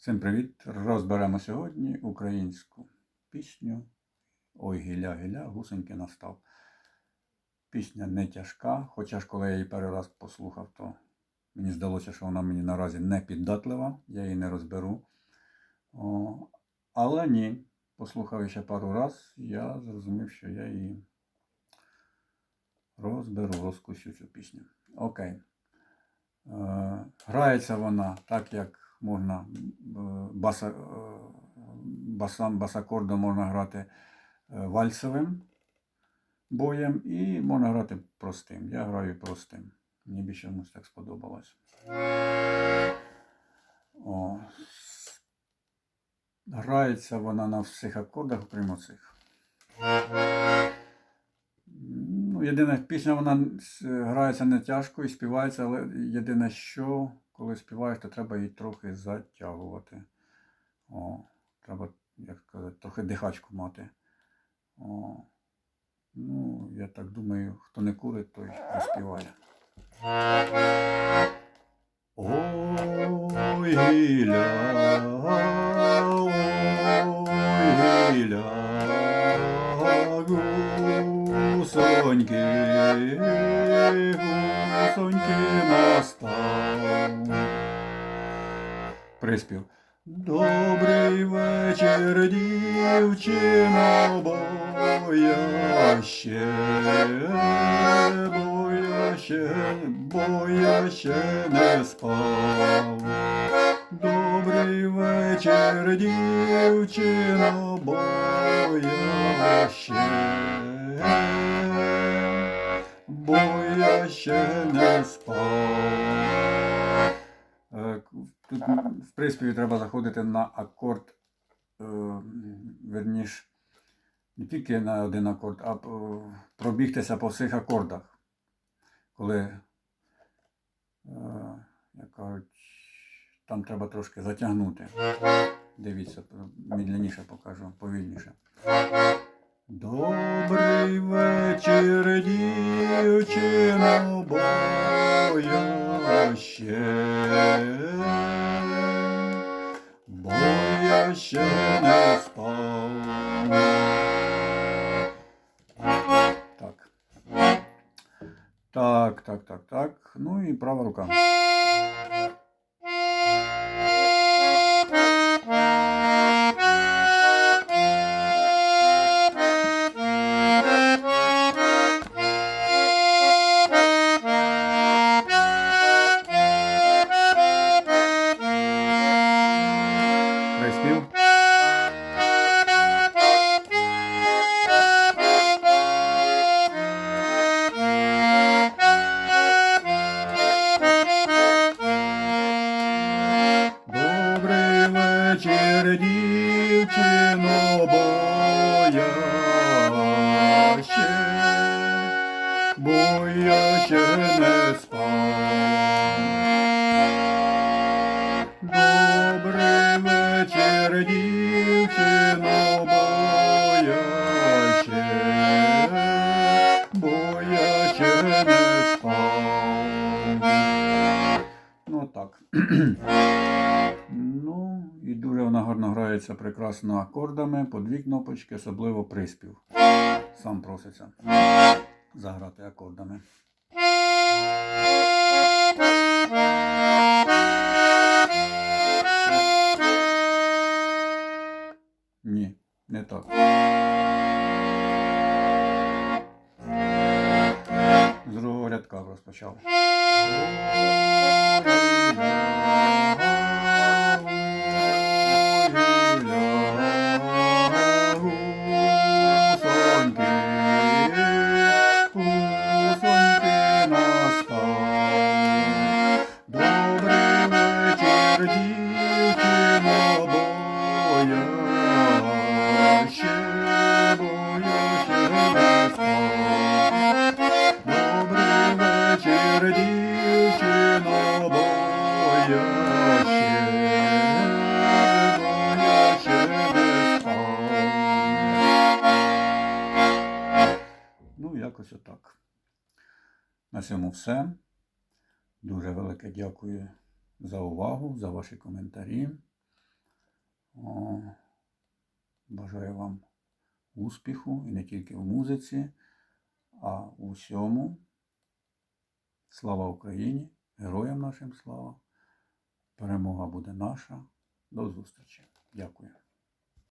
Всім привіт! Розберемо сьогодні українську пісню Ой гіля гіля, гусеньки настав. Пісня не тяжка, хоча ж коли я її перший раз послухав, то мені здалося, що вона мені наразі не піддатлива, я її не розберу. О, але ні, послухав ще пару раз, я зрозумів, що я її розберу, розкусю цю пісню. Окей. Е, Грається вона так, як можна е, баса, е, басам, басакордом можна грати е, вальсовим боєм і можна грати простим. Я граю простим. Мені більше чомусь так сподобалось. О. Грається вона на всіх акордах, окрім оцих. Ну, єдине, пісня вона грається не тяжко і співається, але єдине, що коли співаєш, то треба її трохи затягувати. О, треба, як сказати, трохи дихачку мати. О, ну, я так думаю, хто не курить, той не співає. Ой, гіля, ой, гіля, гусоньки, гусоньки настав. Приспів. Добрий вечір, дівчино, бо я ще, бо я ще, бо я ще не спав. Добрий вечір, дівчино, бо я ще, Приспіві треба заходити на акорд, е, верніш, не тільки на один акорд, а е, пробігтися по всіх акордах. Коли, е, як кажуть, там треба трошки затягнути. Дивіться, медленніше покажу, повільніше. Добрий вечір, дівчино, бо я ще, я не спав. Так. Так, так, так, так. Ну і права рука. Приспів. Вона гарно грається прекрасно акордами, по дві кнопочки, особливо приспів. Сам проситься заграти акордами. Ні, не так. З другого рядка розпочав. Ну, якось отак. На цьому все. Дуже велике дякую за увагу, за ваші коментарі. О, бажаю вам успіху і не тільки в музиці, а у всьому. Слава Україні! Героям нашим слава! Перемога буде наша. До зустрічі. Дякую.